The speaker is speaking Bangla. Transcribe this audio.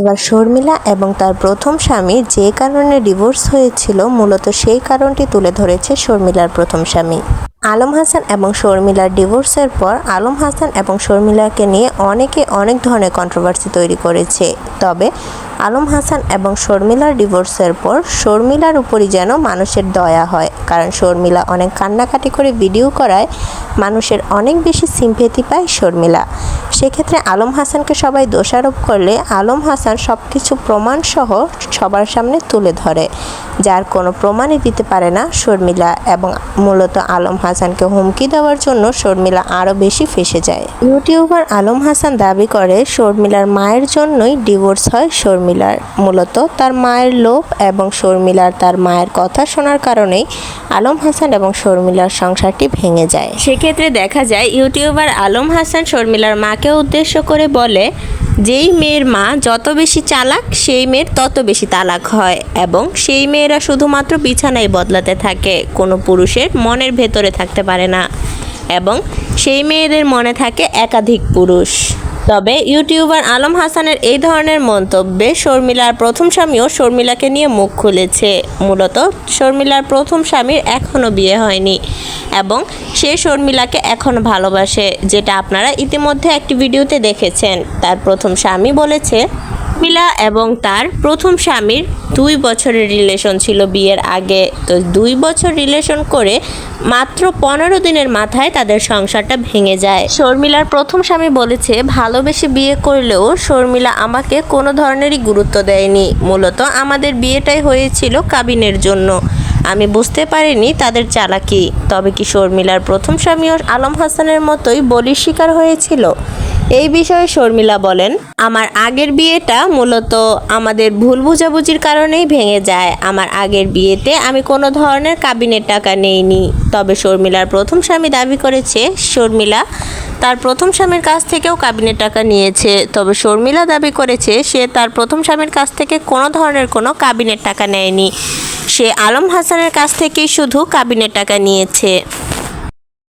এবার শর্মিলা এবং তার প্রথম স্বামী যে কারণে ডিভোর্স হয়েছিল, মূলত সেই কারণটি তুলে ধরেছে শর্মিলার প্রথম স্বামী। আলম হাসান এবং শর্মিলার ডিভোর্সের পর আলম হাসান এবং শর্মিলাকে নিয়ে অনেকে অনেক ধরনের কন্ট্রোভার্সি তৈরি করেছে। তবে আলম হাসান এবং শর্মিলার ডিভোর্সের পর শর্মিলার উপরই যেন মানুষের দয়া হয়, কারণ শর্মিলা অনেক কান্নাকাটি করে ভিডিও করায় মানুষের অনেক বেশি সিম্পেথি পায় শর্মিলা। সেক্ষেত্রে আলম হাসানকে সবাই দোষারোপ করলে আলম হাসান সব কিছু প্রমাণসহ সবার সামনে তুলে ধরে। যার কোনো প্রমাণই দিতে পারে না শর্মিলা এবং মূলত আলম হাসানকে হুমকি দেওয়ার জন্য শর্মিলা আরও বেশি ফেসে যায়। ইউটিউবার আলম হাসান দাবি করে, শর্মিলার মায়ের জন্যই ডিভোর্স হয় শর্মিলার। মূলত তার মায়ের লোভ এবং শর্মিলার তার মায়ের কথা শোনার কারণেই আলম হাসান এবং শর্মিলার সংসারটি ভেঙে যায়। সেক্ষেত্রে দেখা যায়, ইউটিউবার আলম হাসান শর্মিলার মাকে উদ্দেশ্য করে বলে যেই মেয়ের মা যত বেশি চালাক, সেই মেয়ের তত বেশি তালাক হয় এবং সেই মেয়েরা শুধুমাত্র বিছানায় বদলাতে থাকে, কোনো পুরুষের মনের ভেতরে থাকতে পারে না এবং সেই মেয়েদের মনে থাকে একাধিক পুরুষ। তবে ইউটিউবার আলম হাসানের এই ধরনের মন্তব্যে শর্মিলার প্রথম স্বামীও শর্মিলাকে নিয়ে মুখ খুলেছে। মূলত শর্মিলার প্রথম স্বামীর এখনও বিয়ে হয়নি এবং সে শর্মিলাকে এখনও ভালোবাসে, যেটা আপনারা ইতিমধ্যে একটি ভিডিওতে দেখেছেন। তার প্রথম স্বামী বলেছে, শর্মিলা এবং তার প্রথম স্বামীর দুই বছরের রিলেশন ছিল বিয়ের আগে। তো দুই বছর রিলেশন করে মাত্র পনেরো দিনের মাথায় তাদের সংসারটা ভেঙে যায়। শর্মিলার প্রথম স্বামী বলেছে, ভালোবেসে বিয়ে করলেও শর্মিলা আমাকে কোনো ধরনেরই গুরুত্ব দেয়নি। মূলত আমাদের বিয়েটাই হয়েছিল কাবিনের জন্য। আমি বুঝতে পারিনি তাদের চালাকি। তবে কি শর্মিলার প্রথম স্বামীও আলম হাসানের মতোই বলির শিকার হয়েছিল? এই বিষয়ে শর্মিলা বলেন, আমার আগের বিয়েটা মূলত আমাদের ভুল বুঝাবুঝির কারণেই ভেঙে যায়। আমার আগের বিয়েতে আমি কোনো ধরনের কাবিনের টাকা নেইনি। তবে শর্মিলার প্রথম স্বামী দাবি করেছে, শর্মিলা তার প্রথম স্বামীর কাছ থেকেও কাবিনের টাকা নিয়েছে। তবে শর্মিলা দাবি করেছে, সে তার প্রথম স্বামীর কাছ থেকে কোনো ধরনের কোনো কাবিনের টাকা নেয়নি। সে আলম হাসানের কাছ থেকেই শুধু কাবিনের টাকা নিয়েছে।